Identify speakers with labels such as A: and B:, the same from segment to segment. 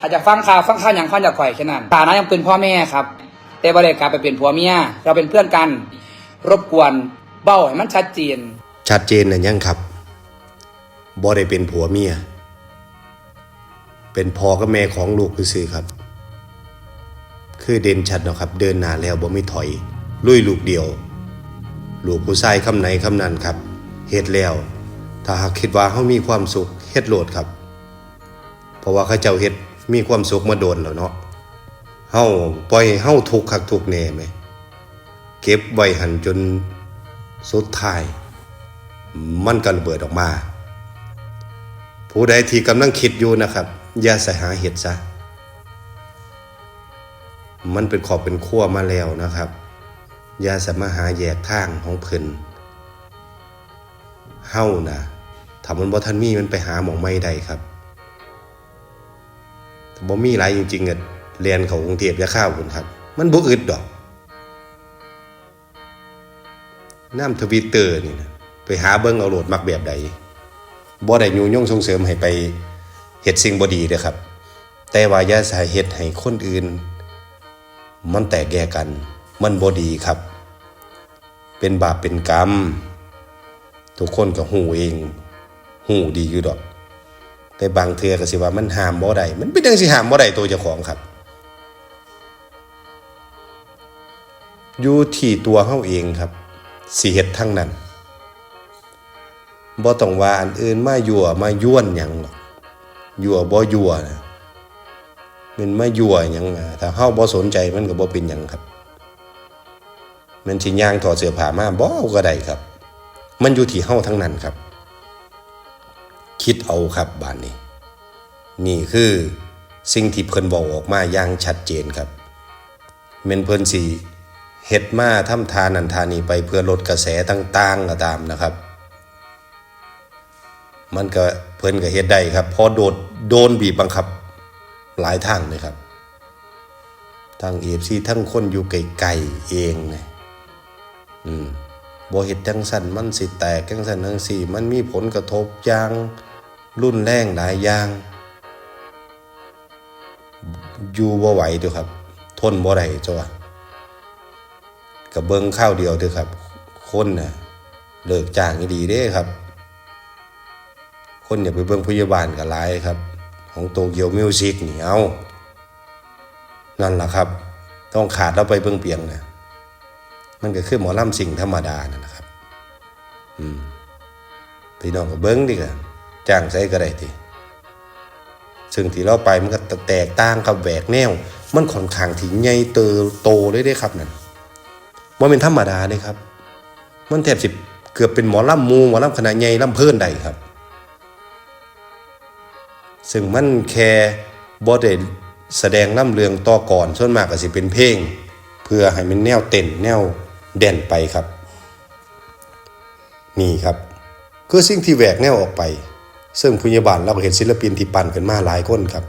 A: อาจจะฟังข่าวฟังข่าวอย่างฟังจากข่อยแค่นั้นฐานะยังเป็นพ่อแม่ครับ แต่บริการไปเป็นผัวเมียเราเป็นเพื่อนกัน รบกวนเบ้าให้มันชัดเจน
B: ชัดเจนนะยังครับบ่ได้เป็นผัวเมีย เป็นพ่อกับแม่ของลูกซื่อครับ คือเด่นชัดนะครับ เดินหน้าแล้วบ่มีถอย ลุยลูกเดียว ลูกผู้ชายคำไหนคำนั้นครับเฮ็ดแล้ว ถ้าหากคิดว่าเฮามีความสุขเฮ็ดโหลดครับ เพราะว่าเขาเจ้าเฮ็ด มีความสุขมาโดนแล้วเนาะเฮาปล่อยเฮาทุกข์คักทุกแน่ไหมเก็บไว้หันจนสุดท้าย มันก็ระเบิดออกมา ผู้ใดที่กำลังคิดอยู่นะครับ อย่าใส่หาเห็ดซะมันเป็นขอบเป็นขั้วมาแล้วนะครับอย่าสมาหาแยกทางของเพิ่นเฮ้านะถ้ามันบ่ทันมีมันไปหาหมองไม่ได้ครับ บ่มีหลายจริงๆอะเรียนเขากรุงเทพจะข้าวคุณครับ มันบ่อึดดอกน้ำทวิตเตอร์นี่นะไปหาเบิ้งเอาโหลดมักแบบใดบ่ได้ยูย่งส่งเสริมให้ไปเฮ็ดสิ่งบ่ดีเด้อครับ แต่ว่าอย่าส่เฮ็ดให้คนอื่น มันแตกแยกกัน มันบ่ดีครับ เป็นบาปเป็นกรรม ทุกคนก็หูเองหูดีอยู่ดอก แต่บางเทือก็สิว่ามันห้ามบ่ได้มันเป็นจังสิห้ามบ่ได้ตัวเจ้าของครับ อยู่ที่ตัวเฮาเองครับสิเฮ็ดทั้งนั้นบ่ต้องว่าอันอื่นมายั่วมาย้วนหยังหรอกยั่วบ่ยั่วนะมันมายั่วหยังถ้าเฮาบ่สนใจมันก็บ่เป็นหยังครับ มันสิย่างถอดเสื้อผ้ามาบ่ก็ได้ครับ มันอยู่ที่เฮาทั้งนั้นครับ คิดเอาครับบานนี้ นี่คือสิ่งที่เพิ่นบอกออกมาอย่างชัดเจนครับแม่นเพิ่นสิเฮ็ดมาทำทานนันทานีไปเพื่อลดกระแสต่างๆก็ตามนะครับ มันก็เพิ่นก็เฮ็ดได้ครับพอโดดโดนบีบบังคับหลายทางเลยครับทั้งเอฟซีทั้งคนอยู่ไกลๆเองเนี่ยอืมบ่เฮ็ดจังสั่นมันสิแตกจังสั่นจังสี่ มันมีผลกระทบอย่าง รุ่นแรงหลายอย่าง อยู่บ่ไหวเด้อครับ ทนบ่ได้จ้ะกับเบิ้งข้าวเดียวเด้อครับ คนน่ะเลิกจ้างดีเด้ครับ คนอย่าไปเบิ้งพยาบาลกับหลายครับ ของโตเกียวมิวสิกนี่เอานั่นแหละครับ ต้องขาดแล้วไปเบิ้งเปียงนะมันก็คือหมอลำสิ่งธรรมดานั่นนะครับ อืมพี่น้องก็เบิ้งดิกัน จ้างใส่ก็ได้ทีซึ่งที่เราไปมันก็แตกต่างกับแหวกแนว มันค่อนข้างที่ใหญ่เติโตเลยเด้ครับนั่นว่าเป็นธรรมดาเลยครับ มันแทบสิบเกือบเป็นหมอลำมูหมอลำขนาดใหญ่ลำเพิ่นใดครับ ซึ่งมันแค่บ่ได้แสดงล่ำเรืองต่อก่อนส่วนมากก็สิเป็นเพลง เพื่อให้มันแนวเต้นแนวเด่นไปครับ นี่ครับ คือสิ่งที่แหวกแนวออกไป ซึ่งพยาบาลเราก็เห็นศิลปินที่ปั่นกันมาหลายคนครับ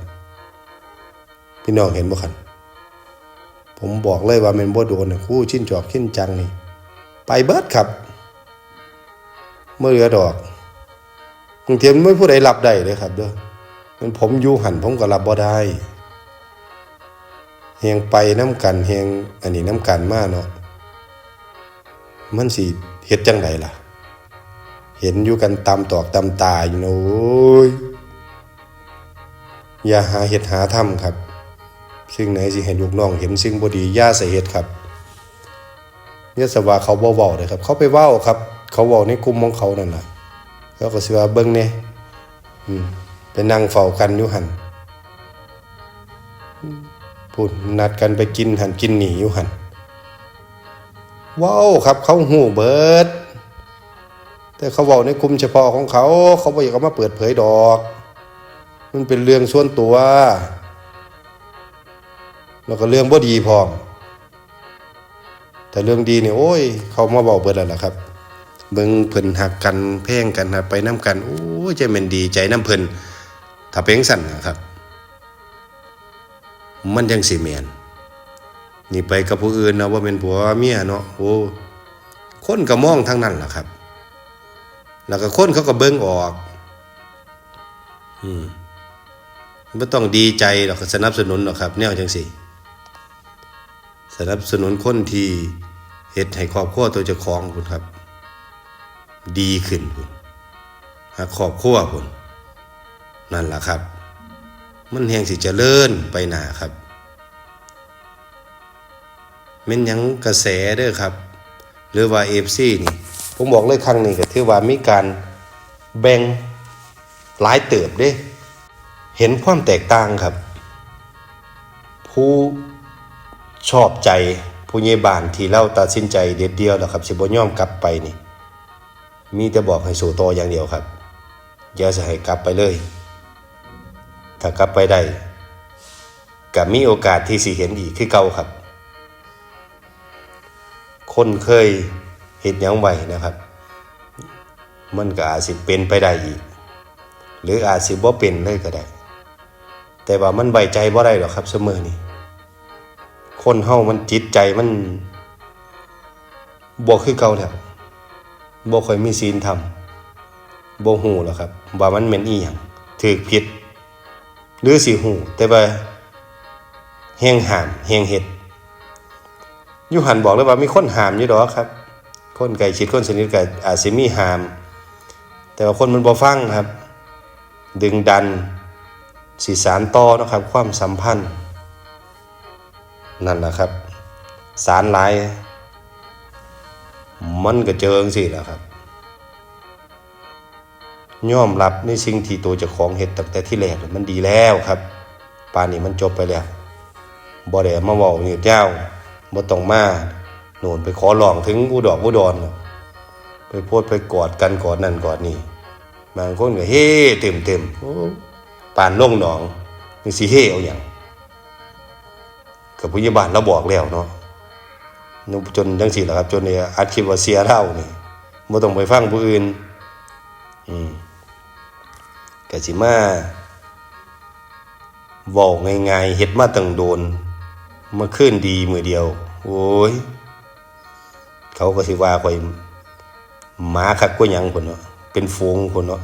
B: พี่น้องเห็นบ่คันผมบอกเลยว่าแมันบ่โดนคู่ชิ้นจอกชิ้นจังนี่ ไปเบิดครับ เมื่อเหลือดอกบางทีมันไม่ผู้ใดรับได้เลยครับเด้อมันผมอยู่หันผมก็รับบ่ได้เฮงไปน้ำกันเฮงอันนี้น้ำกันมาเนาะมันสิเฮ็ดจังไดล่ะ เห็นอยู่กันตามตอกตามตาอยู่นะโอ้ยอย่าหาเฮ็ดหาทำครับสิ่งไหนสิให้ลูกน้องเห็นสิ่งบดีย่าใส่เฮ็ดครับอย่าสว่าเขาบ่เว้าเลยครับ เขาไปเว้าครับ เขาเว้าในกลุ่มของเขานั่นน่ะเขาก็สิว่าเบิ่งแหน่อืมไปนั่งเฝ้ากันอยู่หันพูดนัดกันไปกินหันกินหนีอยู่หันว้าวครับ เขาหูเบิด แต่เขาเว้าในกลุ่มเฉพาะของเขา เขาบ่อยากเอามาเปิดเผยดอก มันเป็นเรื่องส่วนตัว แล้วก็เรื่องบ่ดีพร้อม แต่เรื่องดีเนี่ยโอ้ย เขามาบอกเบิดแล้วล่ะครับ เบิ่งเพิ่นหักกันแพ่งกันนะไปน้ำกัน โอ้ยใจม่นดีใจน้ำเพิ่นถ้าเป็นสั่นนะครับ มันยังสิแม่นนี่ไปกับผู้อื่นนะว่าเป็นผัวเมียเนาะโอ้คนก็มองทั้งนั้นล่ะครับ แล้วก็คนเขาก็เบิ่งออก อืมไม่ต้องดีใจหรอกสนับสนุนหรอกครับแนวจังสี่ สนับสนุนคนที่เฮ็ดให้ครอบครัวตัวเจ้าของคุณครับ ดีขึ้นคุณหากครอบครัวคุณนั่นแหละครับ มันแห่งสิเจริญไปหนาครับม่นยังกระแสเด้อครับ หรือว่าเอฟซีนี่ ผมบอกเลยครั้งนี้ก็ถือว่ามีการแบ่งหลายเติบเด้ เห็นความแตกต่างครับ ผู้ชอบใจผู้ใหญ่บ้านที่เราตัดสินใจเด็ดเดียวแล้วครับสิบ่ยอมกลับไปนี่ มีแต่บอกให้สู่ตออย่างเดียวครับอย่าจะให้กลับไปเลย ถ้ากลับไปได้ก็มีโอกาสที่สิเห็นอีกคือเก่าครับ คนเคย เห็นยังไหวนะครับ มันก็อาจสิเป็นไปได้อีก หรืออาจสิบ่เป็นเลยก็ได้ แต่ว่ามันไว้ใจบ่ได้หรอกครับเสมอนี่คนเฮามันจิตใจมันบ่คือเก่าแล้วบ่ค่อยมีศีลธรรมบ่ฮู้หรอกครับ ว่ามันแม่นอีหยังถูกผิด หรือสิฮู้แต่ว่าแฮงหามแฮงเฮ็ดอยู่หันบอกเลยว่ามีคนหามอยู่ดอกครับ คนใกล้ชิดคนสนิทก็อาจสิมีหาม แต่ว่าคนมันบ่ฟังครับ ดึงดันสื่อสารต่อนะครับ ความสัมพันธ์ นั่นนะครับ สารหลาย มันก็เจอจังสิแหล้วครับยอมรับในสิ่งที่ตัวเจ้าของเห็ดตั้งแต่ที่แรกมันดีแล้วครับป่านนี้มันจบไปแล้วบ่ได้มาเว้ายืดยาบ่ต้องมา โน่นไปขอร้องถึงอุดรอุดรไปโพดไปกอดกันกอดนั่นกอดนี่บางคนก็เฮ่เต็มเต็มปานลงหนองนี่สิเฮ่เอาอย่างกับพยาบาลเราบอกแล้วเนาะนุจนจังสิแหละครับ จนเนี่ยอัดคลิปว่าเสียเท่านี่บ่ต้องไปฟังผู้อื่น อืมกสิมาเว้าง่ายๆเฮ็ดมาตั้งโดนมาขึ้นดีมือเดียว โอ้ย เขาก็สิว่าข่อยหมาคักกว่าหยังคนเนาะเป็นฝูงคนเนาะ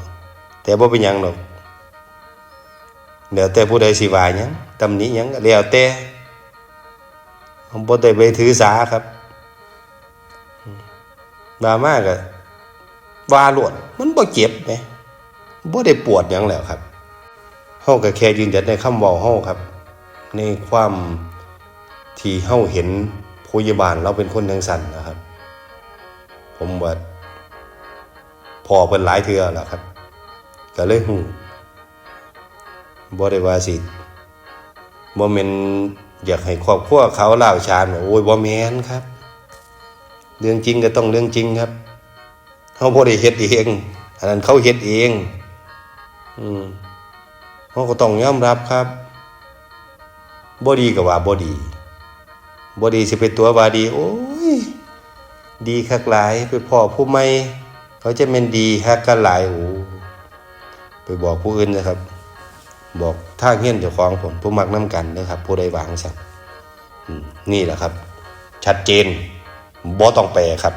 B: แต่บ่เป็นยังดอกแล้วแต่ผู้ใดสิว่ายังตำหนิยังแล้วแต่ผมบ่ได้ไปถือสาครับว่ามาก็ว่าโลดมันบ่เจ็บแหมบ่ได้ปวดยังแล้วครับเฮาก็แค่ยืนยันในคำเว้าเฮาครับ ในความที่เฮาเห็นผู้ใหญ่บ้านเราเป็นคนจังซั่นนะครับ ผมว่าพอเป็นหลายเทือแล้วครับก็เลยหูบ่ได้ว่าสิบ่แม่นอยากให้ครอบครัวเขาเล่าชานว่าโอ้ยบ่แมนครับ เรื่องจริงก็ต้องเรื่องจริงครับเฮาบ่ได้เฮ็ดเองอันนั้นเขาเฮ็ดเอง อืมเฮาก็ต้องยอมรับครับบ่ดีก็ว่าบ่ดีบ่ดีสิเป็นตัวว่าดี โอ้ย ดีคักหลายไปพ่อผู้ไม่เขาจะเป็นดีฮักกันหลายโอ้ไปบอกผู้อื่นนะครับ บอกท่าเงี้ยนเจ้าของผมผู้มักน้ำกันนะครับ ผู้ใดวางสั่งนี่แหละครับ ชัดเจนบ่ต้องแปลครับ